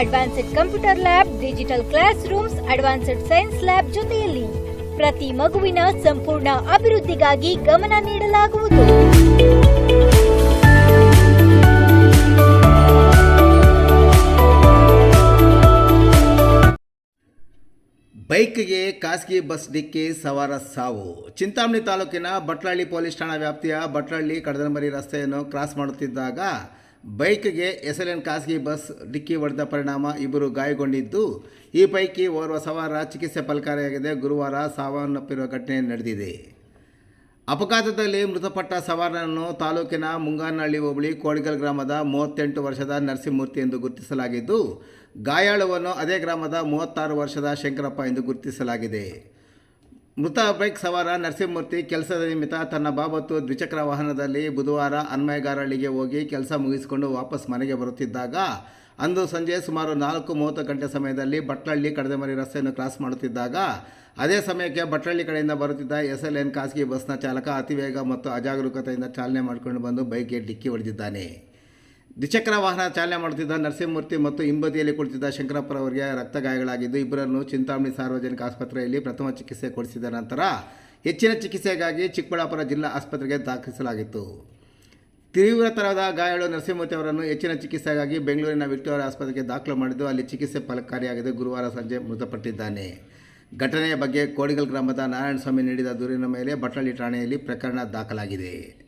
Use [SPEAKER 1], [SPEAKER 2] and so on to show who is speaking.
[SPEAKER 1] Advanced computer lab digital classrooms advanced science lab ಜೊತೆಯಲ್ಲಿ ಪ್ರತಿ ಮಗುವಿನ ಸಂಪೂರ್ಣ ಅಭಿವೃದ್ಧಿಗಾಗಿ ಗಮನ ನೀಡಲಾಗುವುದು.
[SPEAKER 2] ಬೈಕ್ಗೆ ಖಾಸಗಿ ಬಸ್ ಡಿಕ್ಕಿ ಸವಾರ ಸಾವು. ಚಿಂತಾಮಣಿ ತಾಲೂಕಿನ ಬಟ್ಲಹಳ್ಳಿ ಪೊಲೀಸ್ ಠಾಣಾ ವ್ಯಾಪ್ತಿಯ ಬಟ್ಲಹಳ್ಳಿ ಕಡದನಮರಿ ರಸ್ತೆಯನ್ನು ಕ್ರಾಸ್ ಮಾಡುತ್ತಿದ್ದಾಗ ಬೈಕ್ಗೆ ಎಸ್ಎಲ್ಎನ್ ಖಾಸಗಿ ಬಸ್, ಡಿಕ್ಕಿ ಹೊಡೆದ ಪರಿಣಾಮ ಇಬ್ಬರು ಗಾಯಗೊಂಡಿದ್ದು, ಈ ಪೈಕಿ ಓರ್ವ ಸವಾರ ಚಿಕಿತ್ಸೆ ಫಲಕಾರಿಯಾಗಿದೆ. ಗುರುವಾರ ಸಾವನ್ನಪ್ಪಿರುವ ಘಟನೆ ನಡೆದಿದೆ. ಅಪಘಾತದಲ್ಲಿ ಮೃತಪಟ್ಟ ಸವಾರನನ್ನು ತಾಲೂಕಿನ ಮುಂಗಾನಹಳ್ಳಿ ಹೋಬಳಿ ಕೋಡಿಗಲ್ ಗ್ರಾಮದ ಮೂವತ್ತೆಂಟು ವರ್ಷದ ನರಸಿಂಹಮೂರ್ತಿ ಎಂದು ಗುರುತಿಸಲಾಗಿದ್ದು, ಗಾಯಾಳುವನ್ನು ಅದೇ ಗ್ರಾಮದ ಮೂವತ್ತಾರು ವರ್ಷದ ಶಂಕರಪ್ಪ ಎಂದು ಗುರುತಿಸಲಾಗಿದೆ. ಮೃತ ಬೈಕ್ ಸವಾರ ನರಸಿಂಹಮೂರ್ತಿ ಕೆಲಸದ ನಿಮಿತ್ತ ತನ್ನ ಬಾಬತ್ತು ದ್ವಿಚಕ್ರ ವಾಹನದಲ್ಲಿ ಬುಧವಾರ ಅನ್ಮಯಗಾರಳಿಗೆ ಹೋಗಿ ಕೆಲಸ ಮುಗಿಸಿಕೊಂಡು ವಾಪಸ್ ಮನೆಗೆ ಬರುತ್ತಿದ್ದಾಗ, ಅಂದು ಸಂಜೆ ಸುಮಾರು ನಾಲ್ಕು ಮೂವತ್ತು ಗಂಟೆ ಸಮಯದಲ್ಲಿ ಬಟ್ಲಹಳ್ಳಿ ಕಡದೆಮರಿ ರಸ್ತೆಯನ್ನು ಕ್ರಾಸ್ ಮಾಡುತ್ತಿದ್ದಾಗ, ಅದೇ ಸಮಯಕ್ಕೆ ಬಟ್ಲಹಳ್ಳಿ ಕಡೆಯಿಂದ ಬರುತ್ತಿದ್ದ ಎಸ್ ಎಲ್ ಎನ್ ಖಾಸಗಿ ಬಸ್ನ ಚಾಲಕ ಅತಿವೇಗ ಮತ್ತು ಅಜಾಗರೂಕತೆಯಿಂದ ಚಾಲನೆ ಮಾಡಿಕೊಂಡು ಬಂದು ಬೈಕ್ಗೆ ಡಿಕ್ಕಿ ಹೊಡೆದಿದ್ದಾನೆ. ದ್ವಿಚಕ್ರ ವಾಹನ ಚಾಲನೆ ಮಾಡುತ್ತಿದ್ದ ನರಸಿಂಹಮೂರ್ತಿ ಮತ್ತು ಹಿಂಬದಿಯಲ್ಲಿ ಕುಳಿತಿದ್ದ ಶಂಕರಪ್ಪರವರಿಗೆ ರಕ್ತ ಗಾಯಗಳಾಗಿದ್ದು ಇಬ್ಬರನ್ನು ಚಿಂತಾಮಣಿ ಸಾರ್ವಜನಿಕ ಆಸ್ಪತ್ರೆಯಲ್ಲಿ ಪ್ರಥಮ ಚಿಕಿತ್ಸೆ ಕೊಡಿಸಿದ ನಂತರ ಹೆಚ್ಚಿನ ಚಿಕಿತ್ಸೆಗಾಗಿ ಚಿಕ್ಕಬಳ್ಳಾಪುರ ಜಿಲ್ಲಾ ಆಸ್ಪತ್ರೆಗೆ ದಾಖಲಿಸಲಾಗಿತ್ತು. ತೀವ್ರತರದ ಗಾಯಗಳು ನರಸಿಂಹಮೂರ್ತಿ ಅವರನ್ನು ಹೆಚ್ಚಿನ ಚಿಕಿತ್ಸೆಗಾಗಿ ಬೆಂಗಳೂರಿನ ವಿಕ್ಟೋರಿಯಾ ಆಸ್ಪತ್ರೆಗೆ ದಾಖಲು ಮಾಡಿದ್ದು, ಅಲ್ಲಿ ಚಿಕಿತ್ಸೆ ಫಲಕಾರಿಯಾಗಿದೆ ಗುರುವಾರ ಸಂಜೆ ಮೃತಪಟ್ಟಿದ್ದಾನೆ. ಘಟನೆಯ ಬಗ್ಗೆ ಕೋಡಿಗಲ್ ಗ್ರಾಮದ ನಾರಾಯಣಸ್ವಾಮಿ ನೀಡಿದ ದೂರಿನ ಮೇಲೆ ಬಟ್ಟಳ್ಳಿ ಠಾಣೆಯಲ್ಲಿ ಪ್ರಕರಣ ದಾಖಲಾಗಿದೆ.